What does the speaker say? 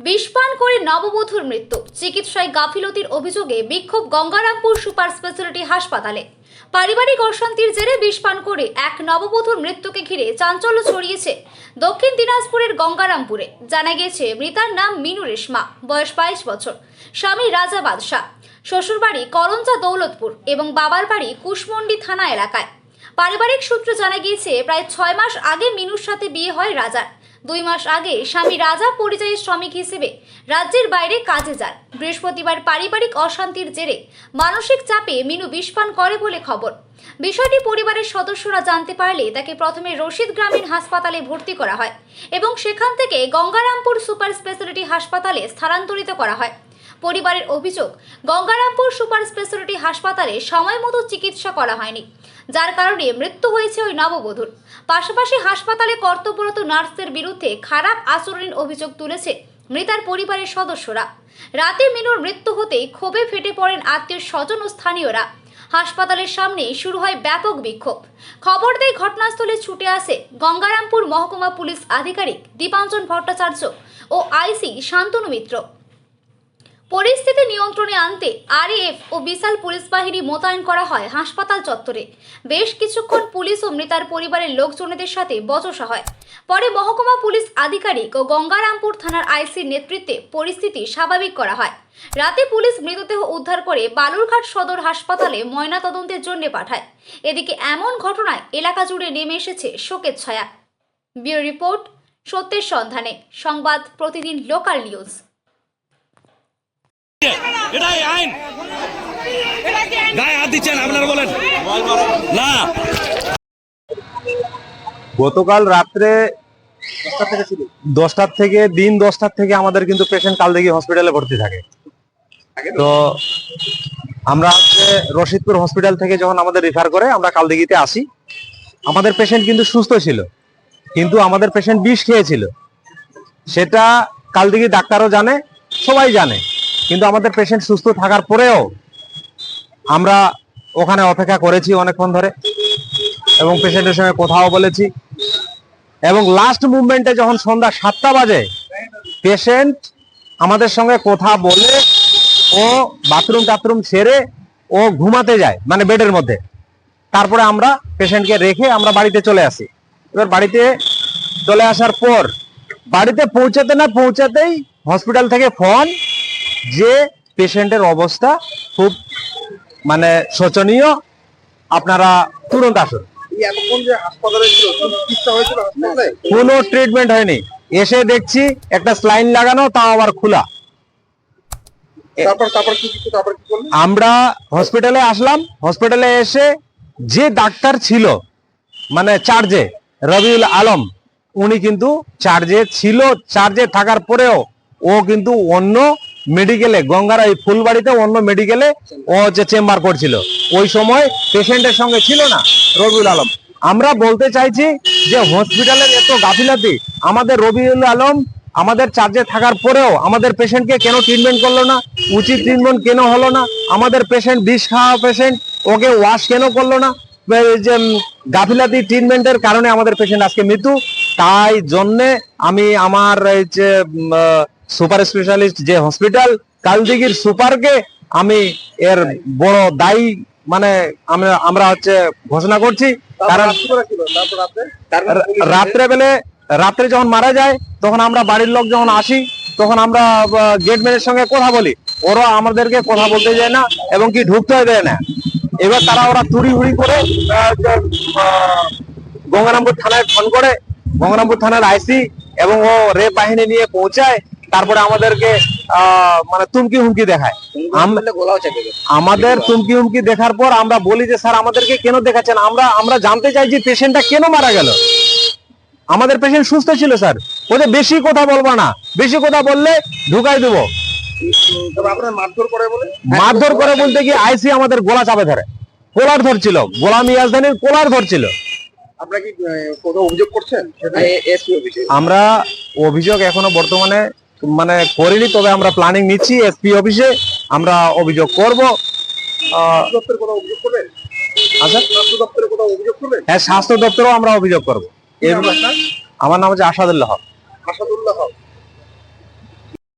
বিষপান করে নববধূর মৃত্যু। চিকিৎসায় গাফিলতির অভিযোগে বিক্ষোভ গঙ্গারামপুর সুপার স্পেশালিটি হাসপাতালে। পারিবারিক অশান্তির জেরে বিষপান করে এক নববধূর মৃত্যুকে ঘিরে চাঞ্চল্য ছড়িয়েছে দক্ষিণ দিনাজপুরের গঙ্গারামপুরে। জানা গেছে, মৃতার নাম মিনু রেশমা, বয়স বাইশ বছর। স্বামী রাজা বাদশাহ। শ্বশুরবাড়ি করঞ্জা দৌলতপুর এবং বাবার বাড়ি কুশমন্ডি থানা এলাকায়। পারিবারিক সূত্রে জানা গিয়েছে, প্রায় ছয় মাস আগে মিনুর সাথে বিয়ে হয় রাজার। দুই মাস আগে স্বামী রাজা পরিযায়ী শ্রমিক হিসেবে রাজ্যের বাইরে কাজে যান। বৃহস্পতিবার পারিবারিক অশান্তির জেরে মানসিক চাপে মিনু বিষপান করে বলে খবর। বিষয়টি পরিবারের সদস্যরা জানতে পারলে তাকে প্রথমে রশিদ গ্রামীণ হাসপাতালে ভর্তি করা হয় এবং সেখান থেকে গঙ্গারামপুর সুপার স্পেশালিটি হাসপাতালে স্থানান্তরিত করা হয়। পরিবারের অভিযোগ, গঙ্গারামপুর সুপার স্পেশালিটি হাসপাতালে সময় মতো চিকিৎসা করা হয়নি। যার কারণে মৃত্যু হয়েছে ওই নববধূর। পাশাপাশি হাসপাতালে কর্তব্যরত নার্সদের বিরুদ্ধে খারাপ আচরণের অভিযোগ তুলেছে মৃতার পরিবারের সদস্যরা। রাতে মিনুর মৃত্যু হতেই ক্ষোভে ফেটে পড়েন আত্মীয় স্বজন ও স্থানীয়রা। হাসপাতালের সামনে শুরু হয় ব্যাপক বিক্ষোভ। খবর দেয় ঘটনাস্থলে ছুটে আসে গঙ্গারামপুর মহকুমা পুলিশ আধিকারিক দীপাঞ্জন ভট্টাচার্য ও আইসি শান্তনু মিত্র। পরিস্থিতি নিয়ন্ত্রণে আনতে আরএএফ ও বিশাল পুলিশ বাহিনী মোতায়েন করা হয় হাসপাতাল চত্বরে। বেশ কিছুক্ষণ পুলিশ ও মৃতার পরিবারের লোকজনেদের সাথে বচসা হয়। পরে মহকুমা পুলিশ আধিকারিক ও গঙ্গারামপুর থানার আইসির নেতৃত্বে পরিস্থিতি স্বাভাবিক করা হয়। রাতে পুলিশ মৃতদেহ উদ্ধার করে বালুরঘাট সদর হাসপাতালে ময়নাতদন্তের জন্য পাঠায়। এদিকে এমন ঘটনায় এলাকা জুড়ে নেমে এসেছে শোকের ছায়া। ব্যুরো রিপোর্ট সত্যের সন্ধানে। সংবাদ প্রতিদিন লোকাল নিউজ। এটাই আইন। গায়ে হাত দিচ্ছেন, আপনারা বলেন। না। গতকাল রাত্রে দশটার থেকে, দিন দশটার থেকে আমাদের কিন্তু পেশেন্ট কালদিঘি হসপিটালে ভর্তি থাকে। তো আমরা হচ্ছে রশিদপুর হসপিটাল থেকে যখন আমাদের রেফার করে, আমরা কালদিঘিতে আসি। আমাদের পেশেন্ট কিন্তু সুস্থ ছিল। কিন্তু আমাদের পেশেন্ট বিষ খেয়েছিল। সেটা কালদিঘি ডাক্তারও জানে, সবাই জানে। কিন্তু আমাদের পেশেন্ট সুস্থ থাকার পরেও আমরা ওখানে অপেক্ষা করেছি অনেকক্ষণ ধরে এবং পেশেন্টের সঙ্গে কথাও বলেছি। এবং লাস্ট মুভমেন্টে যখন সন্ধ্যা সাতটা বাজে পেশেন্ট আমাদের সঙ্গে কথা বলে ও বাথরুম টাথরুম সেরে ও ঘুমাতে যায় মানে বেডের মধ্যে। তারপরে আমরা পেশেন্টকে রেখে আমরা বাড়িতে চলে আসি। এবার বাড়িতে চলে আসার পর, বাড়িতে পৌঁছাতে না পৌঁছাতেই হসপিটাল থেকে ফোন যে পেশেন্টের অবস্থা খুব মানে শোচনীয় আপনারা তুরন্ত আসুন। কোনো ট্রিটমেন্ট হয়নি। এসে দেখছি একটা স্লাইন লাগানো তাও আবার খোলা। আমরা হসপিটালে আসলাম। হসপিটালে এসে যে ডাক্তার ছিল মানে চার্জে রবিউল আলম উনি কিন্তু চার্জে ছিল। চার্জে থাকার পরেও ও কিন্তু অন্য মেডিকেলে গঙ্গার এই ফুলবাড়িতে অন্য মেডিকেলে ও হচ্ছে চেম্বার করছিল। ওই সময় পেশেন্টের সঙ্গে ছিল না রবিউল আলম। আমরা বলতে চাইছি যে হসপিটালের এত গাফিলাতি, আমাদের রবিউল আলম আমাদের চার্জে থাকার পরেও আমাদের পেশেন্টকে কেন ট্রিটমেন্ট করল না? উচিত ট্রিটমেন্ট কেন হলো না? আমাদের পেশেন্ট বিষ খাওয়া পেশেন্ট ওকে ওয়াশ কেন করল না? যে গাফিলাতি ট্রিটমেন্টের কারণে আমাদের পেশেন্ট আজকে মৃত্যু। তাই জন্যে আমি আমার যে সুপার স্পেশালিস্ট যে হসপিটাল কালদিঘির সুপারকে আমি এর বড় দায়ী মানে আমরা হচ্ছে ঘোষণা করছি। কারণ রাত্রে বেলে রাত্রে? যখন মারা যায় তখন আমরা বাড়ির লোক যখন আসি তখন আমরা গেটম্যানের সঙ্গে কথা বলি। ওরা আমাদেরকে কথা বলতে যায় না এবং কি ঢুকতে দেয় না। এবার তারা ওরা তুড়ি হুড়ি করে গঙ্গারামপুর থানায় ফোন করে। গঙ্গারামপুর থানার আইসি এবং ও রে বাহিনী নিয়ে পৌঁছায়। তারপরে আমাদেরকে আহ, মানে তুমকি হুমকি দেখায়। গোলাও আমাদের তুমকি হুমকি দেখার পর আমরা বলি যে স্যার আমাদেরকে কেন দেখাচ্ছেন? আমরা আমরা জানতে চাই যে পেশেন্টটা কেন মারা গেল। আমাদের পেশেন্ট সুস্থ ছিল স্যার। ওদের বেশি কথা বলব না। বেশি কথা বললে ঢুকাই দেবো। তবে আপনার মারধর করে বলে? মারধর করে বলতে কি আইসি আমাদের গোলা চাপে ধরে। কোলার ধরছিল গোলাম ইয়াজদানির কোলার ধরছিল আপনারা কি অভিযোগ করছেন? আমরা অভিযোগ এখনও বর্তমানে মানে করিনি তবে আমরা প্ল্যানিং নিচ্ছি এসপি অফিসে আমরা অভিযোগ করব। আচ্ছা। হ্যাঁ স্বাস্থ্য দপ্তরেও আমরা অভিযোগ করব। আমার নাম হচ্ছে আসাদুল্লাহ হক। আসাদুল্লাহ হক।